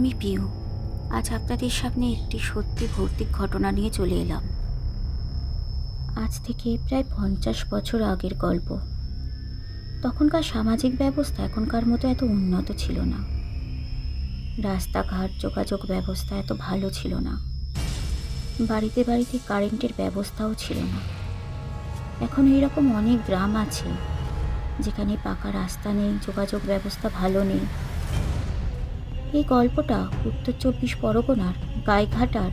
আমি পিউ আজ আপনাদের সামনে একটি সত্যি ভৌতিক ঘটনা নিয়ে চলে এলাম। আজ থেকে প্রায় পঞ্চাশ বছর আগের গল্প। তখনকার সামাজিক ব্যবস্থা এখনকার মতো এত উন্নত ছিল না। রাস্তাঘাট, যোগাযোগ ব্যবস্থা এত ভালো ছিল না। বাড়িতে বাড়িতে কারেন্টের ব্যবস্থাও ছিল না। এখন এইরকম অনেক গ্রাম আছে, যেখানে পাকা রাস্তা নেই, যোগাযোগ ব্যবস্থা ভালো নেই। এই গল্পটা উত্তর চব্বিশ পরগনার গাইঘাটার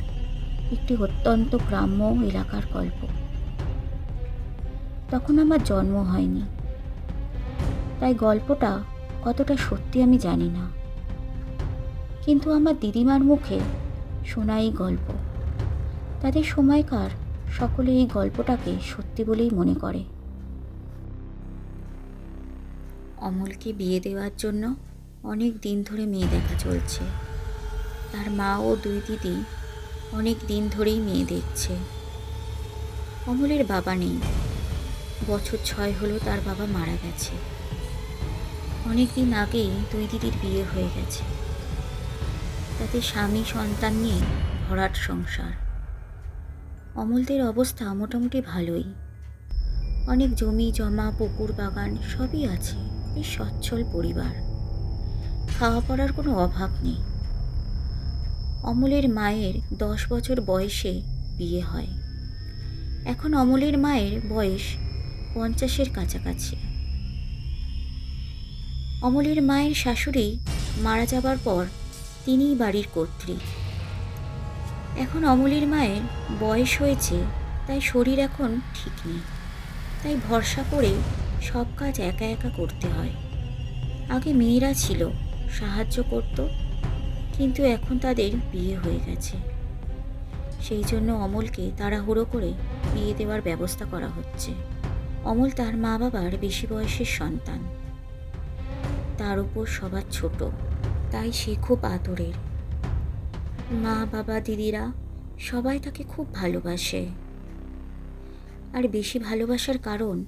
একটি অত্যন্ত গ্রাম্য এলাকার গল্প। তখন আমার জন্ম হয়নি। তাই গল্পটা কতটা সত্যি আমি জানি না। কিন্তু আমার দিদিমার মুখে শোনা এই গল্প। তাদের সময়কার সকলে এই গল্পটাকে সত্যি বলেই মনে করে। অমলকে বিয়ে দেওয়ার জন্য অনেক দিন ধরে মেয়ে দেখা চলছে। তার মা ও দুই দিদি অনেক দিন ধরেই মেয়ে দেখছে। অমলের বাবা নেই। বছর ছয় হলো তার বাবা মারা গেছে। অনেক দিন আগেই দুই দিদির বিয়ে হয়ে গেছে। তাতে স্বামী সন্তান নিয়ে ভরাট সংসার। অমলদের অবস্থা মোটামুটি ভালোই। অনেক জমি, জমা, পুকুর, বাগান সবই আছে। বেশ সচ্ছল পরিবার। খাওয়া পড়ার কোনো অভাব নেই। অমলের মায়ের দশ বছর বয়সে বিয়ে হয়। এখন অমলের মায়ের বয়স পঞ্চাশের কাছাকাছি। অমলের মায়ের শাশুড়ি মারা যাবার পর তিনিই বাড়ির কর্ত্রী। এখন অমলের মায়ের বয়স হয়েছে, তাই শরীর এখন ঠিক নেই। তাই ভরসা করে সব কাজ একা একা করতে হয়। আগে মেয়েরা ছিল সাহায্য করত, কিন্তু এখন তাদের বিয়ে হয়ে গেছে। সেই জন্য অমলকে তাড়াহুড়ো করে বিয়ে দেওয়ার ব্যবস্থা করা হচ্ছে। অমল তার মা বাবার বেশি বয়সের সন্তান। তার উপর সবার ছোট, তাই সে খুব আদরের। মা বাবা দিদিরা সবাই তাকে খুব ভালোবাসে। আর বেশি ভালোবাসার কারণ,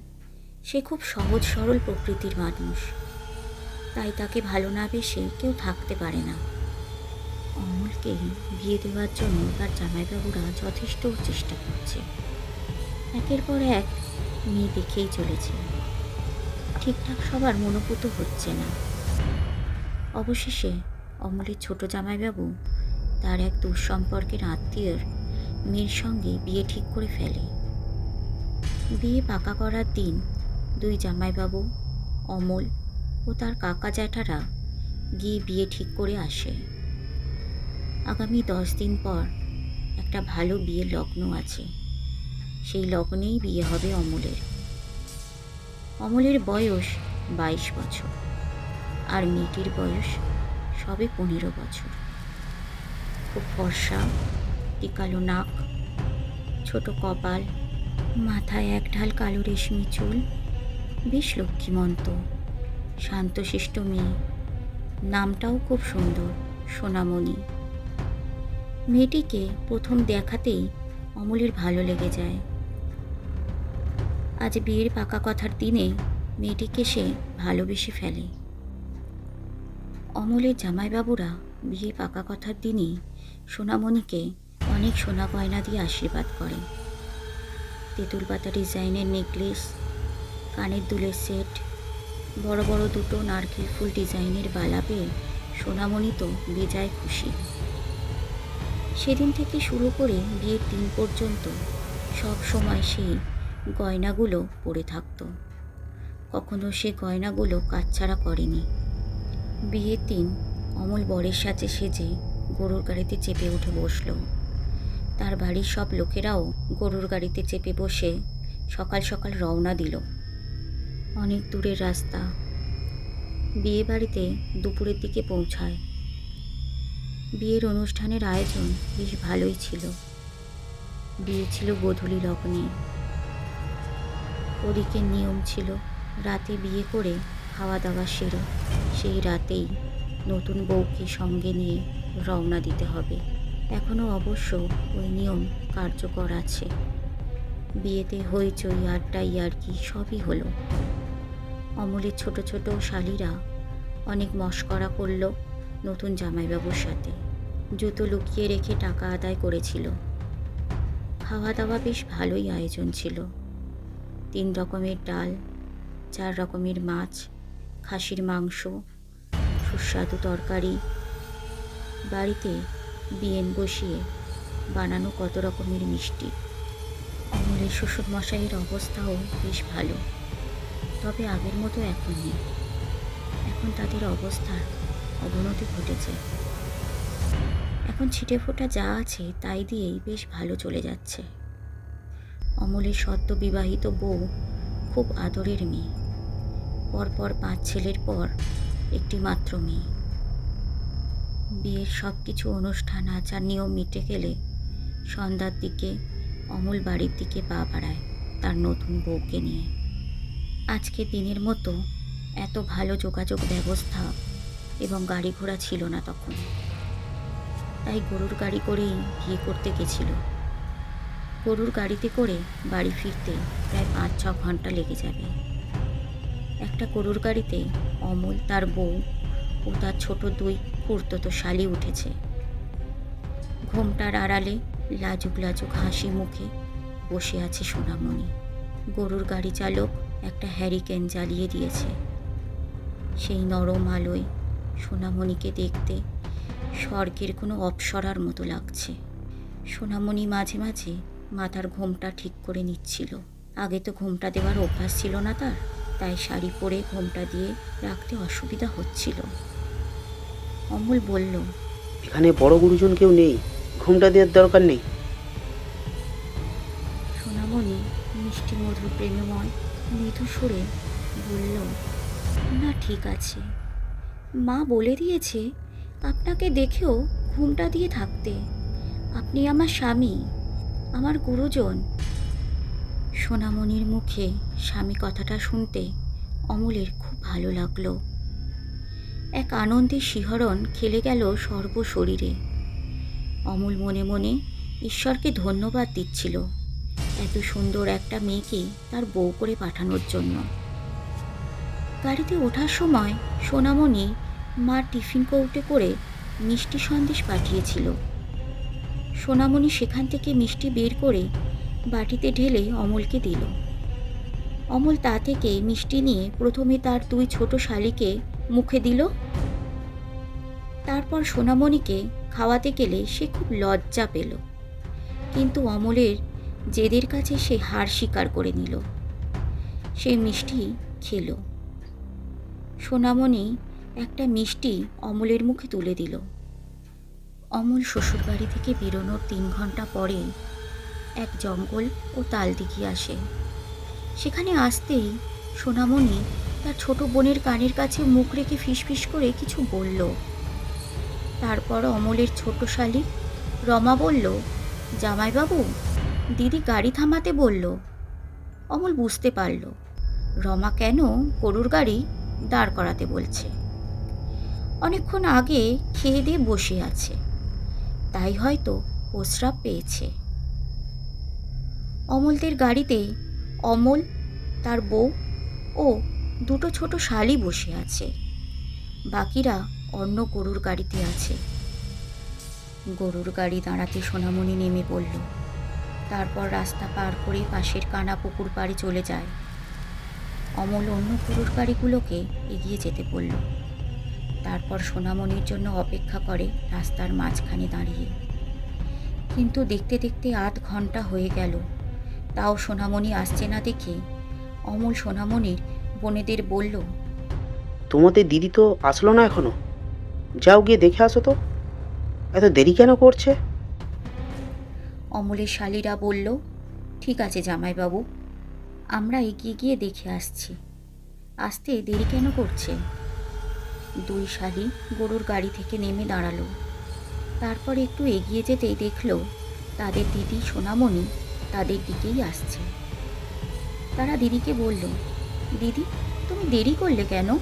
সে খুব সহজ সরল প্রকৃতির মানুষ। তাই তাকে ভালো না বেসে কেউ থাকতে পারে না। অমলকে বিয়ে দেওয়ার জন্য তার জামাইবাবুরা যথেষ্ট চেষ্টা করছে। একের পর এক মেয়ে দেখেই চলেছে। ঠিকঠাক সবার মনোপুত হচ্ছে না। অবশেষে অমলের ছোট জামাইবাবু তার এক দুঃসম্পর্কের আত্মীয়র মেয়ের সঙ্গে বিয়ে ঠিক করে ফেলে। বিয়ে পাকা করার দিন দুই জামাইবাবু, অমল ও তার কাকা জ্যাঠারা গিয়ে বিয়ে ঠিক করে আসে। আগামী দশ দিন পর একটা ভালো বিয়ের লগ্ন আছে। সেই লগ্নেই বিয়ে হবে অমলের। অমলের বয়স বাইশ বছর আর মেয়েটির বয়স সবে পনেরো বছর। খুব ফর্সা, টিকালো নাক, ছোট কপাল, মাথায় এক ঢাল কালো রেশমি চুল, বেশ লক্ষ্মীমন্ত। শান্তশিষ্ট মেয়ে। নামটাও খুব সুন্দর, সোনামণি। মেয়েটিকে প্রথম দেখাতেই অমলের ভালো লেগে যায়। আজ বিয়ের পাকা কথার দিনে মেয়েটিকে সে ভালোবেসে ফেলে। অমলের জামাইবাবুরা বিয়ে পাকা কথার দিনে সোনামণিকে অনেক সোনা গয়না দিয়ে আশীর্বাদ করে। তেঁতুল পাতা ডিজাইনের নেকলেস, কানের দুলের সেট বড় বড় দুটো নারকেল ফুল ডিজাইনের বালা পেয়ে সোনামণি তো বেজায় খুশি। সেদিন থেকে শুরু করে বিয়ের দিন পর্যন্ত সব সময় সেই গয়নাগুলো পরে থাকতো। কখনো সে গয়নাগুলো কাচ্ছাড়া করেনি। বিয়ের দিন অমল বরের সাথে সেজে গরুর গাড়িতে চেপে উঠে বসল। তার বাড়ির সব লোকেরাও গরুর গাড়িতে চেপে বসে সকাল সকাল রওনা দিল। অনেক দূরের রাস্তা। বিয়ে বাড়িতে দুপুরের দিকে পৌঁছায়। বিয়ের অনুষ্ঠানের আয়োজন বেশ ভালোই ছিল। বিয়ে ছিল গোধূলি লগ্নে। ওদিকে নিয়ম ছিল, রাতে বিয়ে করে খাওয়া দাওয়া সেরে সেই রাতেই নতুন বউকে সঙ্গে নিয়ে রওনা দিতে হবে। এখনও অবশ্য ওই নিয়ম কার্যকর আছে। বিয়েতে হইচই আড্ডা ইয়ার্কি সবই হলো। অমলের ছোট ছোট শালিরা অনেক মস্করা করল নতুন জামাইবাবুর সাথে। জুতো লুকিয়ে রেখে টাকা আদায় করেছিল। খাওয়া দাওয়া বেশ ভালোই আয়োজন ছিল। তিন রকমের ডাল, চার রকমের মাছ, খাসির মাংস, সুস্বাদু তরকারি। বাড়িতে বিয়েন বসিয়ে বানানো কত রকমের মিষ্টি। অমলের শ্বশুর মশাইয়ের অবস্থাও বেশ ভালো। তবে আগের মতো এখন নেই। এখন তাদের অবস্থার অবনতি ঘটেছে। এখন ছিটে ফোটা যা আছে তাই দিয়েই বেশ ভালো চলে যাচ্ছে। অমলের সদ্য বিবাহিত বউ খুব আদরের মেয়ে। পরপর পাঁচ ছেলের পর একটি মাত্র মেয়ে। বিয়ের সব কিছু অনুষ্ঠান, আচার নিয়ম মিটে গেলে সন্ধ্যার দিকে অমল বাড়ির দিকে পা বাড়ায় তার নতুন বউকে নিয়ে। আজকে দিনের মতো এত ভালো যোগাযোগ ব্যবস্থা এবং গাড়ি ঘোড়া ছিল না তখন। তাই গরুর গাড়ি করেই বিয়ে করতে গেছিল। গরুর গাড়িতে করে বাড়ি ফিরতে প্রায় পাঁচ, ছ ঘণ্টা লেগে যাবে। একটা গরুর গাড়িতে অমল তার বউ ও তার ছোট দুই কুর্তত শালি উঠেছে। ঘোমটার আড়ালে লাজুক লাজুক হাসি মুখে বসে আছে সোনামণি। গরুর গাড়ি চালক একটা হ্যারিকেন জ্বালিয়ে দিয়েছে। সেই নরম আলোয় সোনামণিকে দেখতে স্বর্গের কোনো অপসরার মতো লাগছে। সোনামণি মাঝে মাঝে মাথার ঘোমটা ঠিক করে নিচ্ছিল। আগে তো ঘোমটা দেওয়ার অভ্যাস ছিল না তার তাই শাড়ি পরে ঘোমটা দিয়ে রাখতে অসুবিধা হচ্ছিল। অমল বলল এখানে বড় গুরুজন কেউ নেই ঘুমটা দেওয়ার দরকার নেই। সোনামণি মিষ্টি মধুর প্রেমময় মৃদু সুরে বলল, না, ঠিক আছে। মা বলে দিয়েছে আপনাকে দেখেও ঘুমটা দিয়ে থাকতে। আপনি আমার স্বামী, আমার গুরুজন সোনামণির মুখে স্বামী কথাটা শুনতে অমলের খুব ভালো লাগল। এক আনন্দের শিহরণ খেলে গেল সর্ব শরীরে। অমল মনে মনে ঈশ্বরকে ধন্যবাদ দিচ্ছিল। এত সুন্দর একটা মেয়েকে তার বউ করে পাঠানোর জন্য। গাড়িতে ওঠার সময় সোনামণি মা টিফিন কৌটে করে মিষ্টি সন্দেশ পাঠিয়েছিল। সোনামণি সেখান থেকে মিষ্টি বের করে বাটিতে ঢেলে অমলকে দিল। অমল তা থেকে মিষ্টি নিয়ে প্রথমে তার দুই ছোট শালিকে মুখে দিল। তারপর সোনামণিকে খাওয়াতে গেলে সে খুব লজ্জা পেল। কিন্তু অমলের জেদের কাছে সে হার স্বীকার করে নিল। সে মিষ্টি খেলো। সোনামণি একটা মিষ্টি অমলের মুখে তুলে দিল। অমল শ্বশুরবাড়ি থেকে বেরোনোর তিন ঘণ্টা পরে এক জঙ্গল ও তাল তালদিঘি আসে। সেখানে আসতেই সোনামণি তার ছোট বোনের কানের কাছে মুখ রেখে ফিসফিস করে কিছু বলল। তারপর অমলের ছোট শালিক রমা বলল, জামাইবাবু দিদি গাড়ি থামাতে বলল। অমল বুঝতে পারল, রমা কেন গরুর গাড়ি দাঁড় করাতে বলছে। অনেকক্ষণ আগে খেয়ে দিয়ে বসে আছে, তাই হয়তো প্রস্রাব পেয়েছে। অমলদের গাড়িতে অমল, তার বউ ও দুটো ছোট শালি বসে আছে। বাকিরা অন্য গরুর গাড়িতে আছে। গরুর গাড়ি দাঁড়াতে সোনামণি নেমে পড়ল। তারপর রাস্তা পার করে পাশের কানা পুকুর পাড়ে চলে যায়। অমল অন্য গরুর গাড়িগুলোকে এগিয়ে যেতে বলল। তারপর সোনামণির জন্য অপেক্ষা করে রাস্তার মাঝখানে দাঁড়িয়ে। কিন্তু দেখতে দেখতে আধ ঘণ্টা হয়ে গেল। তাও সোনামণি আসছে না দেখে অমল সোনামণির বোনেদের বলল, তোমাদের দিদি তো আসলো না এখনও? যাও গিয়ে দেখে আসো তো। এত দেরি কেন করছে? অমলের শালীরা বলল, ঠিক আছে জামাইবাবু, আমরা এগিয়ে গিয়ে দেখে আসছি। আসতে দেরি কেন করছে দুই শালি গরুর গাড়ি থেকে নেমে দাঁড়াল। তারপর একটু এগিয়ে যেতেই দেখল, তাদের দিদি সোনামণি তাদের দিকেই আসছে। তারা দিদিকে বলল, দিদি, তুমি দেরি করলে কেন?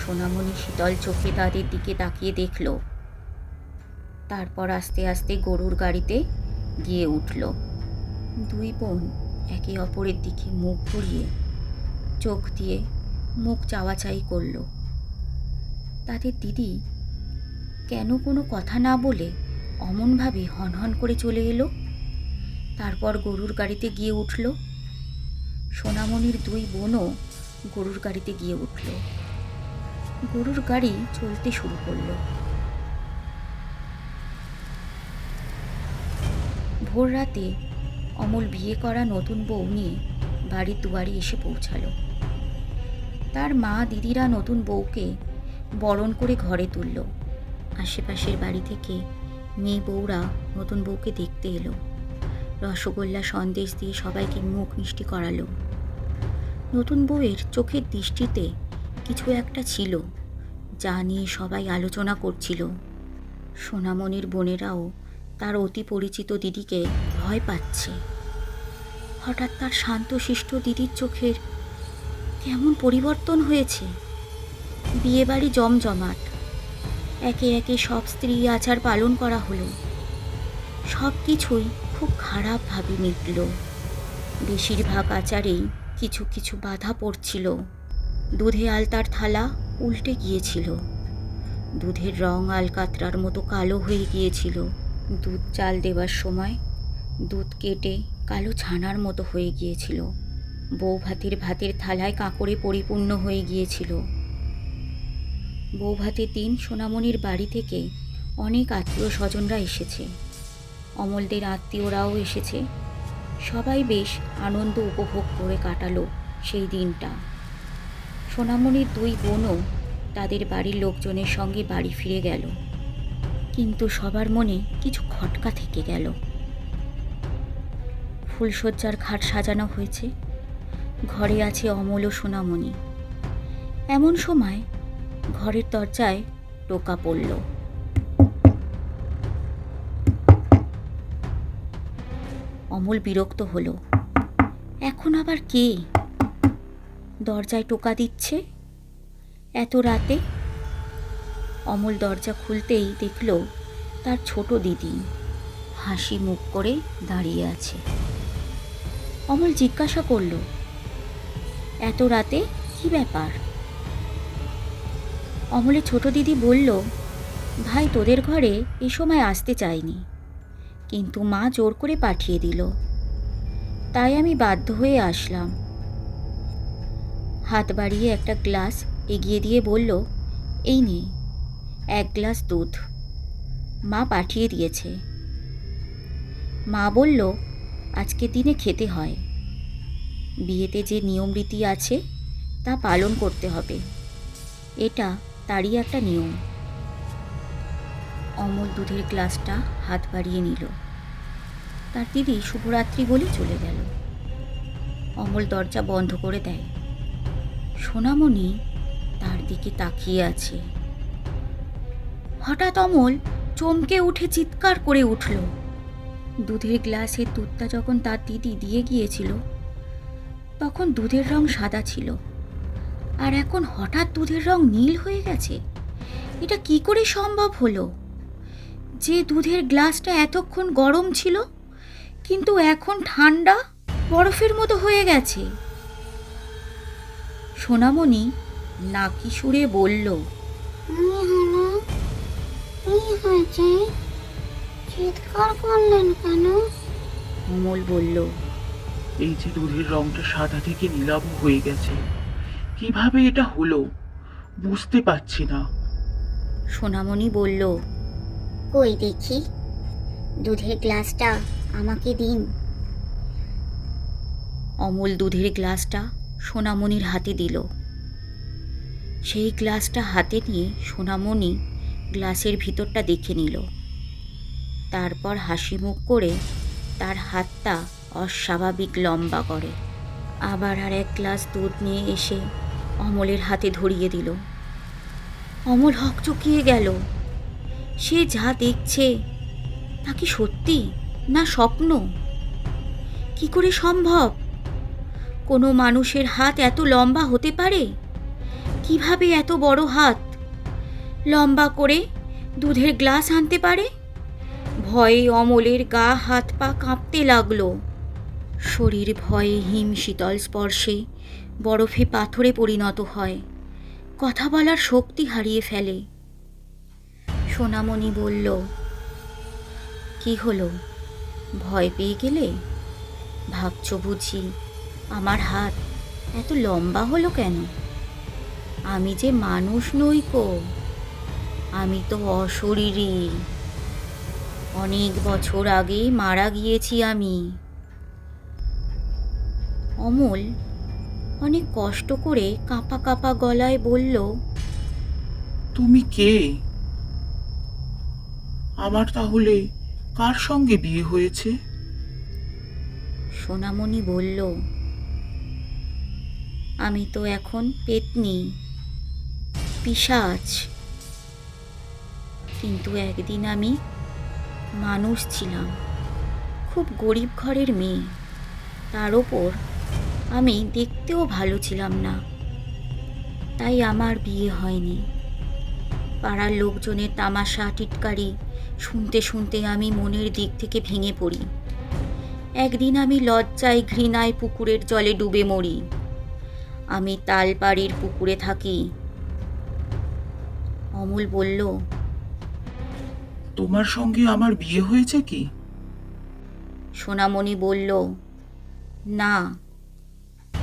সোনামণি শীতল চোখে তাদের দিকে তাকিয়ে দেখল। তারপর আস্তে আস্তে গরুর গাড়িতে গিয়ে উঠল। দুই বোন একে অপরের দিকে মুখ ঘুরিয়ে চোখ দিয়ে মুখ চাওয়াচাই করল। তাদের দিদি কেন কোনো কথা না বলে অমনভাবে হনহন করে চলে এলো। তারপর গরুর গাড়িতে গিয়ে উঠল। সোনামণির দুই বোনও গরুর গাড়িতে গিয়ে উঠল। গরুর গাড়ি চলতে শুরু করল। ভোর রাতে অমল বিয়ে করা নতুন বউ নিয়ে বাড়ির দুয়ারে এসে পৌঁছালো। তার মা দিদিরা নতুন বউকে বরণ করে ঘরে তুলল। আশেপাশের বাড়ি থেকে মেয়ে বউরা নতুন বউকে দেখতে এলো। রসগোল্লা সন্দেশ দিয়ে সবাইকে মুখ মিষ্টি করালো। নতুন বউয়ের চোখের দৃষ্টিতে কিছু একটা ছিল, যা নিয়ে সবাই আলোচনা করছিল। সোনামণির বোনেরাও তার অতি পরিচিত দিদিকে ভয় পাচ্ছে। হঠাৎ তার শান্তশিষ্ট দিদির চোখের কেমন পরিবর্তন হয়েছে। বিয়েবাড়ি জমজমাট। একে একে সব স্ত্রী আচার পালন করা হলো। সব কিছুই খুব খারাপভাবে মিটল। বেশিরভাগ আচারেই কিছু কিছু বাধা পড়ছিল। দুধে আলতার থালা উল্টে গিয়েছিল। দুধের রং আলকাতরার মতো কালো হয়ে গিয়েছিল। দুধ চাল দেওয়ার সময় দুধ কেটে কালো ছানার মতো হয়ে গিয়েছিল। বউ ভাতের ভাতের থালায় কাঁকড়ে পরিপূর্ণ হয়ে গিয়েছিল। বউ ভাতের দিন সোনামণির বাড়ি থেকে অনেক আত্মীয় স্বজনরা এসেছে। অমলদের আত্মীয়রাও এসেছে। সবাই বেশ আনন্দ উপভোগ করে কাটালো সেই দিনটা। সোনামণির দুই বোনও তাদের বাড়ির লোকজনের সঙ্গে বাড়ি ফিরে গেল। কিন্তু সবার মনে কিছু খটকা থেকে গেল। ফুলশয্যার খাট সাজানো হয়েছে। ঘরে আছে অমল ও সোনামণি। এমন সময় ঘরের দরজায় টোকা পড়ল। অমল বিরক্ত হলো। এখন আবার কে? দরজায় টোকা দিচ্ছে? এত রাতে অমল দরজা খুলতেই দেখল তার ছোট দিদি হাসি মুখ করে দাঁড়িয়ে আছে। অমল জিজ্ঞাসা করল, এত রাতে কি ব্যাপার? অমলের ছোট দিদি বলল, ভাই, তোদের ঘরে এ সময় আসতে চাইনি, কিন্তু মা জোর করে পাঠিয়ে দিল। তাই আমি বাধ্য হয়ে আসলাম। হাত বাড়িয়ে একটা গ্লাস এগিয়ে দিয়ে বলল, এই নে। এক গ্লাস দুধ। মা পাঠিয়ে দিয়েছে। মা বলল, আজকে দিনে খেতে হয়। বিয়েতে যে নিয়ম রীতি আছে, তা পালন করতে হবে। এটা তারই একটা নিয়ম। অমল দুধের গ্লাসটা হাত বাড়িয়ে নিল। তার দিদি শুভরাত্রি বলে চলে গেল। অমল দরজা বন্ধ করে দেয়। সোনামণি তার দিকে তাকিয়ে আছে। হঠাৎ অমল চমকে উঠে চিৎকার করে উঠল। দুধের গ্লাসের দুধটা যখন তার দিদি দিয়ে গিয়েছিল, তখন দুধের রং সাদা ছিল। আর এখন হঠাৎ দুধের রং নীল হয়ে গেছে? এটা কি করে সম্ভব হলো? যে দুধের গ্লাসটা এতক্ষণ গরম ছিল, কিন্তু এখন ঠান্ডা, বরফের মতো হয়ে গেছে। সোনামণি নাকি সুরে বলল কি হয়েছে? চিৎকার করলেন কেন? অমল বলল এই যে দুধের রংটা সাদা থেকে নীলাভ হয়ে গেছে। কীভাবে এটা হলো? বুঝতে পারছি না। সোনামণি বলল কই দেখি? দুধের গ্লাসটা আমাকে দিন। অমল দুধের গ্লাসটা সোনামণির হাতে দিল। সেই গ্লাসটা হাতে নিয়ে সোনামণি গ্লাসের ভিতরটা দেখে নিল। তারপর হাসি মুখ করে তার হাতটা অস্বাভাবিক লম্বা করে। আবার আর এক গ্লাস দুধ নিয়ে এসে অমলের হাতে ধরিয়ে দিল। অমল হকচকিয়ে গেল। সে যা দেখছে তা কি সত্যি না স্বপ্ন? কি করে সম্ভব? কোনো মানুষের হাত এত লম্বা হতে পারে? কীভাবে এত বড় হাত? লম্বা করে দুধের গ্লাস আনতে পারে? ভয়ে অমলের গা হাত পা কাঁপতে লাগল। শরীর ভয়ে হিম শীতল স্পর্শে বরফে পাথরে পরিণত হয়। কথা বলার শক্তি হারিয়ে ফেলে। সোনামণি বলল, কি হলো? ভয় পেয়ে গেলে? ভাবছ বুঝি আমার হাত এত লম্বা হলো কেন? আমি যে মানুষ নই কো? আমি তো অশরীরী। অনেক বছর আগেই মারা গিয়েছি আমি। অমল অনেক কষ্ট করে কাঁপা কাঁপা গলায় বলল তুমি কে? আমার তাহলে কার সঙ্গে বিয়ে হয়েছে? সোনামণি বলল আমি তো এখন পেতনি পিশাচ। কিন্তু একদিন আমি মানুষ ছিলাম। খুব গরিব ঘরের মেয়ে। তার ওপর আমি দেখতেও ভালো ছিলাম না। তাই আমার বিয়ে হয়নি। পাড়ার লোকজনের তামাশা, টিটকারি শুনতে শুনতে আমি মনের দিক থেকে ভেঙে পড়ি। একদিন আমি লজ্জায় ঘৃণায় পুকুরের জলে ডুবে মরি। আমি তালপাড়ির পুকুরে থাকি। অমল বলল তোমার সঙ্গে আমার বিয়ে হয়েছে কি? সোনামণি বলল, না,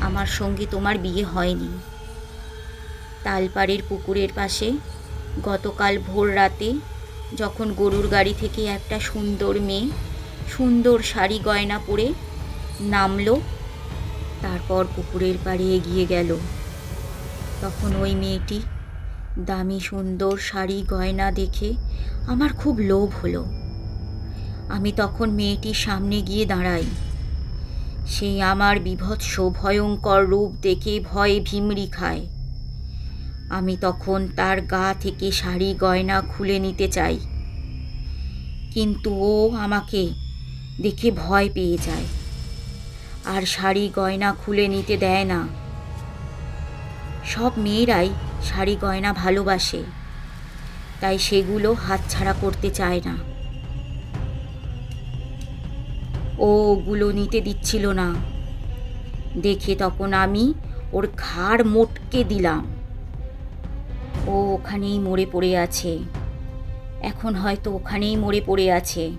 আমার সঙ্গে তোমার বিয়ে হয়নি। তালপাড়ের পুকুরের পাশে গতকাল ভোর রাতে যখন গরুর গাড়ি থেকে একটা সুন্দর মেয়ে সুন্দর শাড়ি গয়না পরে নামলো, তারপর পুকুরের পাড়ে এগিয়ে গেল। তখন ওই মেয়েটি দামি সুন্দর শাড়ি গয়না দেখে আমার খুব লোভ হলো। আমি তখন মেয়েটির সামনে গিয়ে দাঁড়াই। সেই আমার বিভৎস ভয়ঙ্কর রূপ দেখে ভয়ে ভিমড়ি খায়। আমি তখন তার গা থেকে শাড়ি গয়না খুলে নিতে চাই। কিন্তু ও আমাকে দেখে ভয় পেয়ে যায়। আর শাড়ি গয়না খুলে নিতে দেয় না। সব মেয়েরাই শাড়ি গয়না ভালোবাসে, তাই সেগুলো হাতছাড়া করতে চায় না। ও ওগুলো নিতে দিচ্ছিল না। দেখে তখন আমি ওর ঘাড় মোটকে দিলাম। ও ওখানেই মরে পড়ে আছে। এখন হয়তো ওখানেই মরে পড়ে আছে।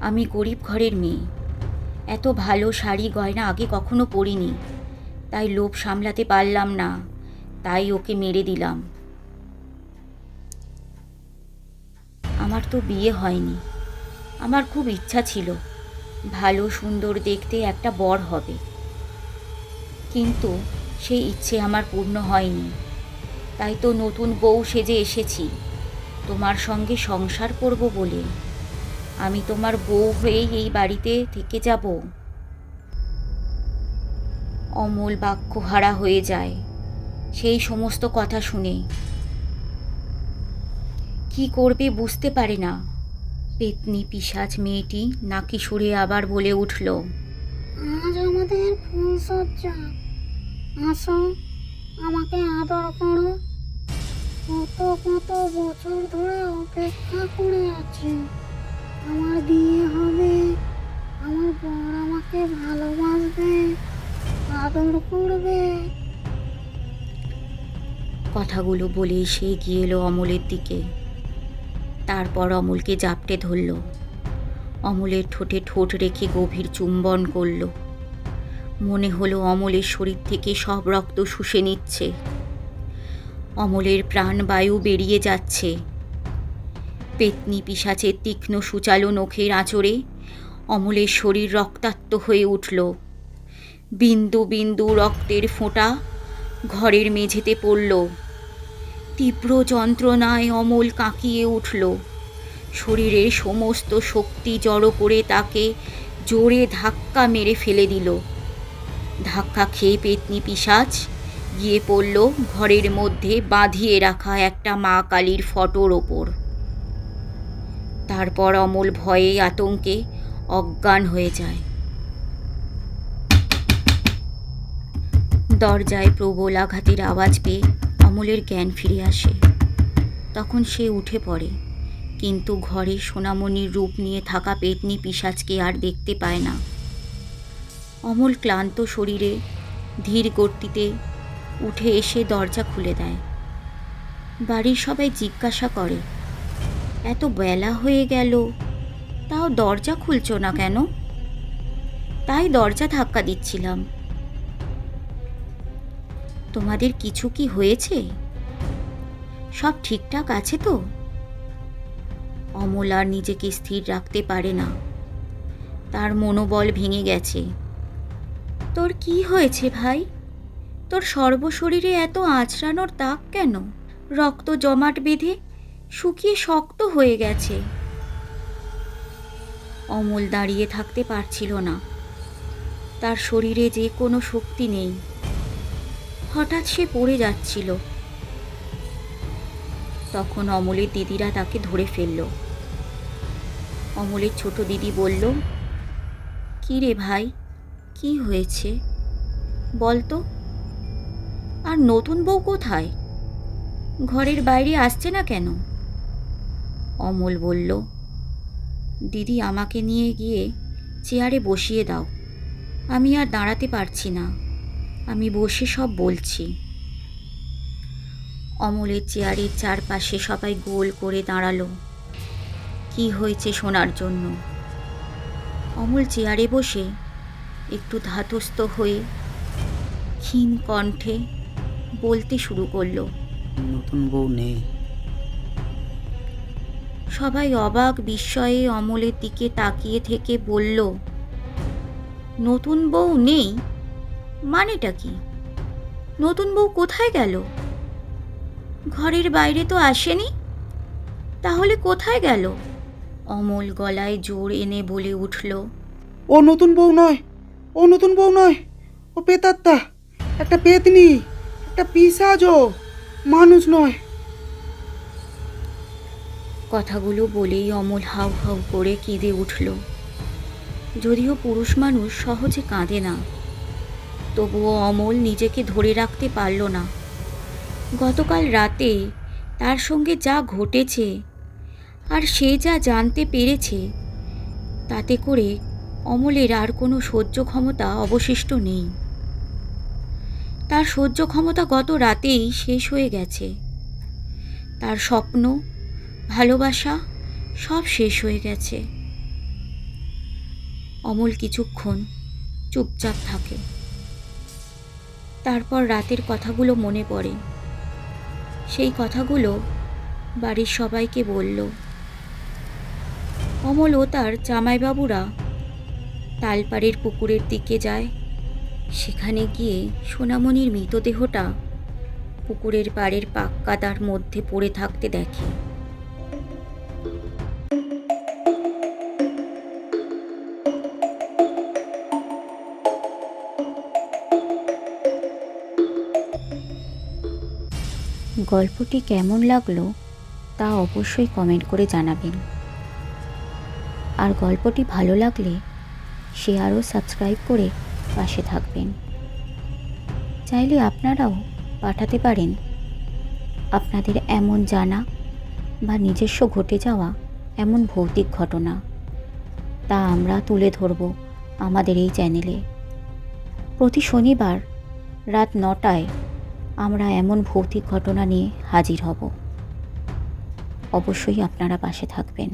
আমি গরিব ঘরের মেয়ে। এত ভালো শাড়ি গয়না আগে কখনো পরিনি, তাই লোভ সামলাতে পারলাম না। তাই ওকে মেরে দিলাম। আমার তো বিয়ে হয়নি। আমার খুব ইচ্ছা ছিল ভালো সুন্দর দেখতে একটা বর হবে। কিন্তু সেই ইচ্ছে আমার পূর্ণ হয়নি। তাই তো নতুন বউ সেজে এসেছি। তোমার সঙ্গে সংসার করব বলে। আমি তোমার বউ হয়েই এই বাড়িতে থেকে যাব। অমল বাক্যহারা হয়ে যায়। সেই সমস্ত কথা শুনে। কি করবে বুঝতে পারে না। পেতনি পিসাজ মেয়েটি নাকি সুরে আবার বলে উঠল, আজ আমাদের ফুলসজ্জা আসো, আমাকে আদর করো। কত কত বছর ধরে অপেক্ষা করে আছি। আমার বিয়ে হবে, আমার বর আমাকে ভালোবাসবে, আদর করবে। কথাগুলো বলে সে এগিয়ে এলো অমলের দিকে। তারপর অমলকে জাপটে ধরল। অমলের ঠোঁটে ঠোঁট রেখে গভীর চুম্বন করল। মনে হলো অমলের শরীর থেকে সব রক্ত শুষে নিচ্ছে। অমলের প্রাণবায়ু বেরিয়ে যাচ্ছে। পেতনি পিসাচের তীক্ষ্ণ সুচালো নখের আঁচড়ে অমলের শরীর রক্তাক্ত হয়ে উঠল। বিন্দু বিন্দু রক্তের ফোঁটা ঘরের মেঝেতে পড়ল। তীব্র যন্ত্রণায় অমল কাঁকিয়ে উঠল। শরীরের সমস্ত শক্তি জড়ো করে তাকে জোরে ধাক্কা মেরে ফেলে দিল। ধাক্কা খেয়ে পেতনি পিসাজ গিয়ে পড়ল ঘরের মধ্যে বাঁধিয়ে রাখা একটা মা কালীর ফটোর ওপর। তারপর অমল ভয়ে আতঙ্কে অজ্ঞান হয়ে যায়। দরজায় প্রবল আঘাতের আওয়াজ পেয়ে অমলের জ্ঞান ফিরে আসে। তখন সে উঠে পড়ে। কিন্তু ঘরে সোনামণির রূপ নিয়ে থাকা পেতনি পিসাজকে আর দেখতে পায় না। অমল ক্লান্ত শরীরে ধীর গতিতে উঠে এসে দরজা খুলে দেয়। বাড়ির সবাই জিজ্ঞাসা করে, এত বেলা হয়ে গেল, তাও দরজা খুলছো না কেন? তাই দরজা ধাক্কা দিচ্ছিলাম। তোমাদের কিছু কি হয়েছে? সব ঠিকঠাক আছে তো? অমল আর নিজেকে স্থির রাখতে পারে না। তার মনোবল ভেঙে গেছে। তোর কি হয়েছে ভাই? তোর সর্বশরীরে এত আঁচড়ানোর দাগ কেন? রক্ত জমাট বেঁধে শুকিয়ে শক্ত হয়ে গেছে। অমল দাঁড়িয়ে থাকতে পারছিল না। তার শরীরে যে কোনো শক্তি নেই। হঠাৎ সে পড়ে যাচ্ছিল। তখন অমলের দিদিরা তাকে ধরে ফেলল। অমলের ছোট দিদি বলল, কি রে ভাই, কি হয়েছে? বল তো। আর নতুন বউ কোথায়? ঘরের বাইরে আসছে না কেন? অমল বলল, দিদি, আমাকে নিয়ে গিয়ে চেয়ারে বসিয়ে দাও। আমি আর দাঁড়াতে পারছি না। আমি বসে সব বলছি। অমলের চেয়ারের চারপাশে সবাই গোল করে দাঁড়াল। কি হয়েছে শোনার জন্য? অমল চেয়ারে বসে একটু ধাতস্থ হয়ে ক্ষীণ কণ্ঠে বলতে শুরু করল। নতুন বউ নেই। সবাই অবাক বিস্ময়ে অমলের দিকে তাকিয়ে থেকে বলল নতুন বউ নেই? মানেটা কি? নতুন বউ কোথায় গেল? ঘরের বাইরে তো আসেনি? তাহলে কোথায় গেল? অমল গলায় জোর এনে বলে উঠল ও নতুন বউ নয় ও নতুন বউ নয় ও পেতাত্তা একটা পেতনি একটা পিসাজ ও মানুষ নয়। কথাগুলো বলেই অমল হাউ হাউ করে কেঁদে উঠল। যদিও পুরুষ মানুষ সহজে কাঁদে না তবুও অমল নিজেকে ধরে রাখতে পারল না। গতকাল রাতে তার সঙ্গে যা ঘটেছে আর সে যা জানতে পেরেছে, তাতে করে অমলের আর কোনো সহ্য ক্ষমতা অবশিষ্ট নেই। তার সহ্য ক্ষমতা গত রাতেই শেষ হয়ে গেছে। তার স্বপ্ন, ভালোবাসা সব শেষ হয়ে গেছে। অমল কিছুক্ষণ চুপচাপ থাকে। তারপর রাতের কথাগুলো মনে পড়ে। সেই কথাগুলো বাড়ির সবাইকে বলল, অমল ও তার জামাইবাবুরা তালপাড়ের পুকুরের দিকে যায়। সেখানে গিয়ে সোনামণির মৃতদেহটা পুকুরের পাড়ের পাক্কাদার মধ্যে পড়ে থাকতে দেখে। গল্পটি কেমন লাগল তা অবশ্যই কমেন্ট করে জানাবেন। আর গল্পটি ভালো লাগলে শেয়ার ও সাবস্ক্রাইব করে পাশে থাকবেন। চাইলে আপনারাও পাঠাতে পারেন আপনাদের এমন জানা বা নিজস্ব ঘটে যাওয়া এমন ভৌতিক ঘটনা। তা আমরা তুলে ধরব আমাদের এই চ্যানেলে প্রতি শনিবার রাত নটায় আমরা এমন ভৌতিক ঘটনা নিয়ে হাজির হব। অবশ্যই আপনারা পাশে থাকবেন।